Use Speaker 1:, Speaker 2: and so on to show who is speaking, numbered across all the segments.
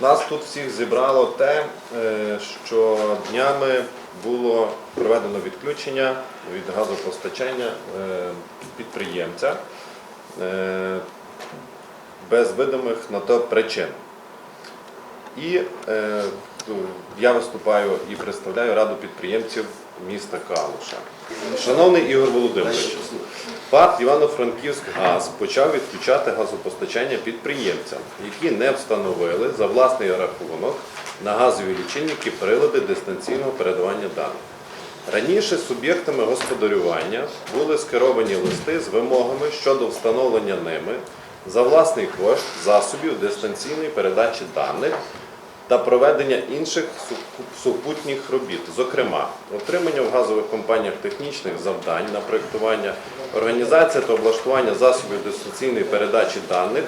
Speaker 1: Нас тут всіх зібрало те, е, що днями було проведено відключення від газопостачання е, підприємця е, без видимих на то причин. І я виступаю і представляю Раду підприємців міста Калуша. Шановний Ігор Володимирович, ПАТ Івано-Франківськ ГАЗ почав відключати газопостачання підприємцям, які не встановили за власний рахунок на газові лічильники прилади дистанційного передавання даних. Раніше суб'єктами господарювання були скеровані листи з вимогами щодо встановлення ними за власний кошт засобів дистанційної передачі даних та проведення інших супутніх робіт, зокрема, отримання в газових компаніях технічних завдань на проєктування, організація та облаштування засобів дистанційної передачі даних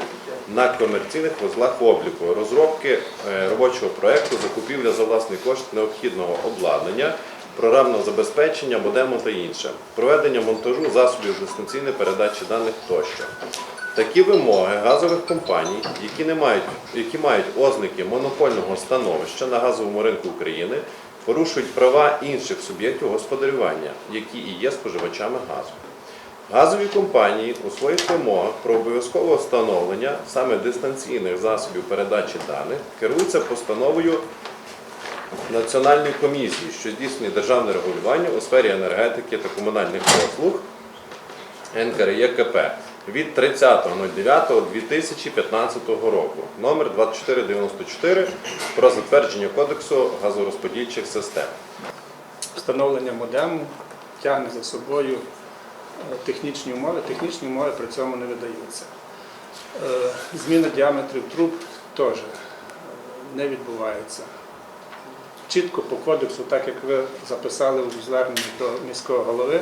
Speaker 1: на комерційних вузлах обліку, розробки е, робочого проєкту, закупівля за власний кошт необхідного обладнання, програмного забезпечення, модему та інше, проведення монтажу засобів дистанційної передачі даних тощо. Такі вимоги газових компаній, які, не мають, які мають ознаки монопольного становища на газовому ринку України, порушують права інших суб'єктів господарювання, які і є споживачами газу. Газові компанії у своїх вимогах про обов'язкове встановлення саме дистанційних засобів передачі даних керуються постановою Національної комісії, що здійснює державне регулювання у сфері енергетики та комунальних послуг НКРЄКП від 30.09.2015 року, номер 2494 про затвердження Кодексу газорозподільчих систем.
Speaker 2: Встановлення модему тягне за собою е, технічні умови. Технічні умови при цьому не видаються. Е, Зміна діаметрів труб теж е, не відбувається. Чітко по кодексу, так як ви записали у зверненні до міського голови,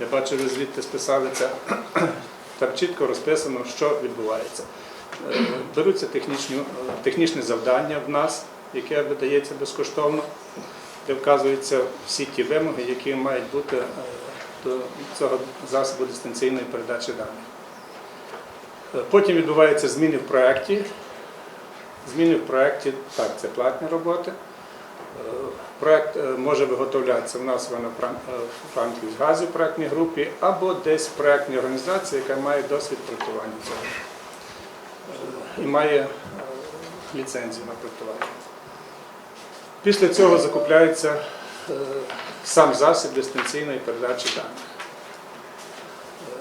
Speaker 2: я бачу, ви звідти списали це, там чітко розписано, що відбувається. Е, Беруться технічні, е, технічне завдання в нас, яке видається безкоштовно де вказуються всі ті вимоги, які мають бути е, до цього засобу дистанційної передачі даних. Потім відбуваються зміни в проєкті. Зміни в проєкті, так, це платні роботи. Е, Проєкт е, може виготовлятися в нас в Івано-Франківській в проєктній групі або десь в проєктній організації, яка має досвід проєктування цього Е, і має е, ліцензію на проєктування. Після цього закупляється е, сам засіб дистанційної передачі даних.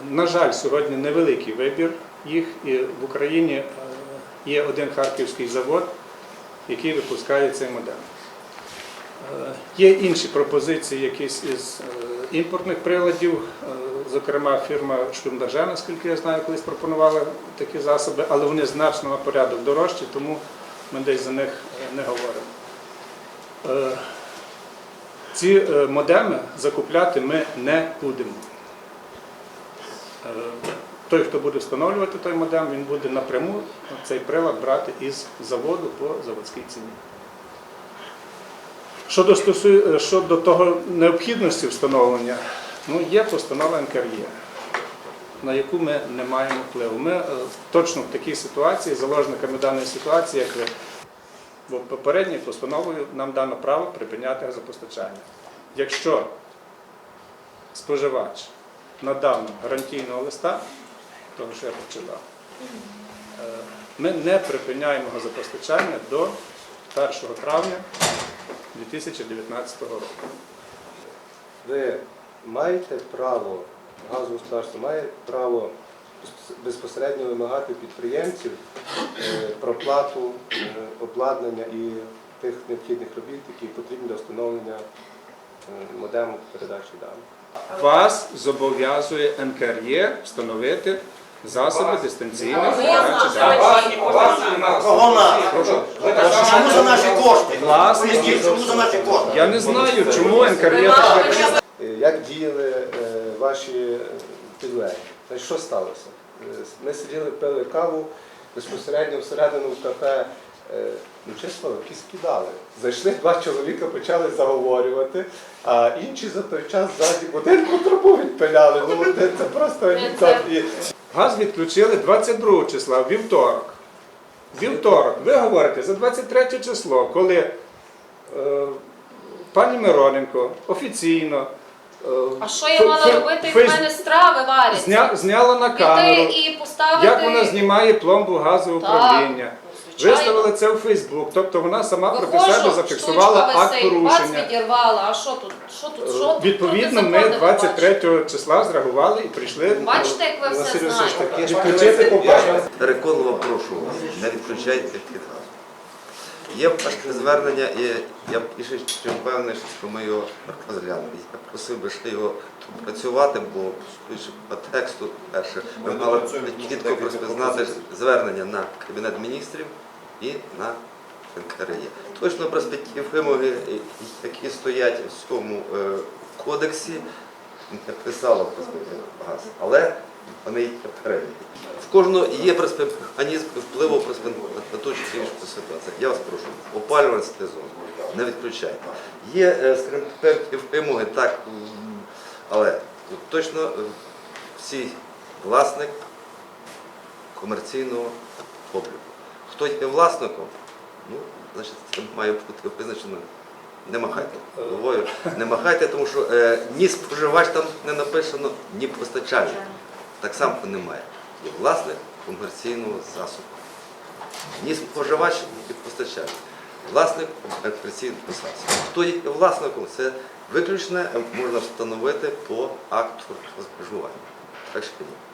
Speaker 2: Е, На жаль, сьогодні невеликий вибір їх, і в Україні е, є один харківський завод, який випускає цей модем. Є інші пропозиції, якісь із е, імпортних приладів, е, зокрема фірма Шлюмдажа, наскільки я знаю, колись пропонувала такі засоби, але вони значно на порядок дорожчі, тому ми десь за них е, не говоримо. Ці модеми закупляти ми не будемо. Той, хто буде встановлювати той модем, він буде напряму цей прилад брати із заводу по заводській ціні. Щодо, стосу- щодо того необхідності встановлення, ну, є постанова НКРЄ, на яку ми не маємо впливу. Ми е, точно в такій ситуації, заложниками даної ситуації, як ви Бо попередньою постановою нам дано право припиняти газопостачання. Якщо споживач надав гарантійного листа, того, що я прочитав, е, ми не припиняємо газопостачання до 1 травня 2019 року.
Speaker 3: ви маєте право, газове господарство має право безпосередньо вимагати підприємців е, про плату е, обладнання і тих необхідних робіт, які потрібні для встановлення е, модему передачі даних.
Speaker 2: Вас зобов'язує НКРЄ встановити засоби.
Speaker 4: Кого?
Speaker 2: Прошу.
Speaker 4: Чому за наші кошти?
Speaker 2: Власне,
Speaker 4: Поясніть, чому за наші кошти?
Speaker 2: Я не знаю, чому НКРЄ так
Speaker 3: Е, Як діяли е, ваші підлеглі? Значить, що сталося? Е, Ми сиділи, пили каву безпосередньо всередину в кафе. е, Ну, чесно, якісь кидали. Зайшли два чоловіка, почали заговорювати, а інші за той час ззаді будинку трубу відпиляли. Ну, це, це просто анекдот.
Speaker 2: Газ відключили 22 числа, вівторок. Вівторок, ви говорите за 23 число, коли е, пані Мироненко офіційно е,
Speaker 5: А що я
Speaker 2: фе-
Speaker 5: мала
Speaker 2: фе-
Speaker 5: робити, як в мене страви варять?
Speaker 2: зня, зняла на
Speaker 5: Піти
Speaker 2: камеру,
Speaker 5: і поставити...
Speaker 2: як вона знімає пломбу газоуправління.
Speaker 5: Так, звичайно.
Speaker 2: Виставила це в Фейсбук, тобто вона сама проти себе зафіксувала акт порушення.
Speaker 5: відірвала. А що тут? Що тут? Що тут?
Speaker 2: Відповідно, ми 23 числа зреагували і прийшли
Speaker 5: Бачите, як ви все знаєте?
Speaker 2: відключити попередньо.
Speaker 6: Переконливо прошу вас, не відключайте підгаз. Є звернення, і я більше чим впевнений, що ми його розглянемо. Я просив би ще його працювати, бо судячи по тексту, перше, ми мали чітко розпізнати звернення на Кабінет міністрів і на НКРЄ. Точно про ті вимоги, які стоять в цьому е, кодексі, не писало газ, але вони є перелік. В кожного є механізм впливу на ту чи іншу ситуацію. Я вас прошу, опалювальний сезон, не відключайте. Є, е, вимоги, так, але точно е, всі власник комерційного обліку. Хто є власником, ну, значить, це має бути визначено. Не махайте головою, не махайте, тому що е, ні споживач там не написано, ні постачальник. Так само немає. Є власник комерційного засобу. Ні споживач, ні постачальник. Власник комерційного засобу. Хто є власником, це виключно можна встановити по акту споживання. Так що ні.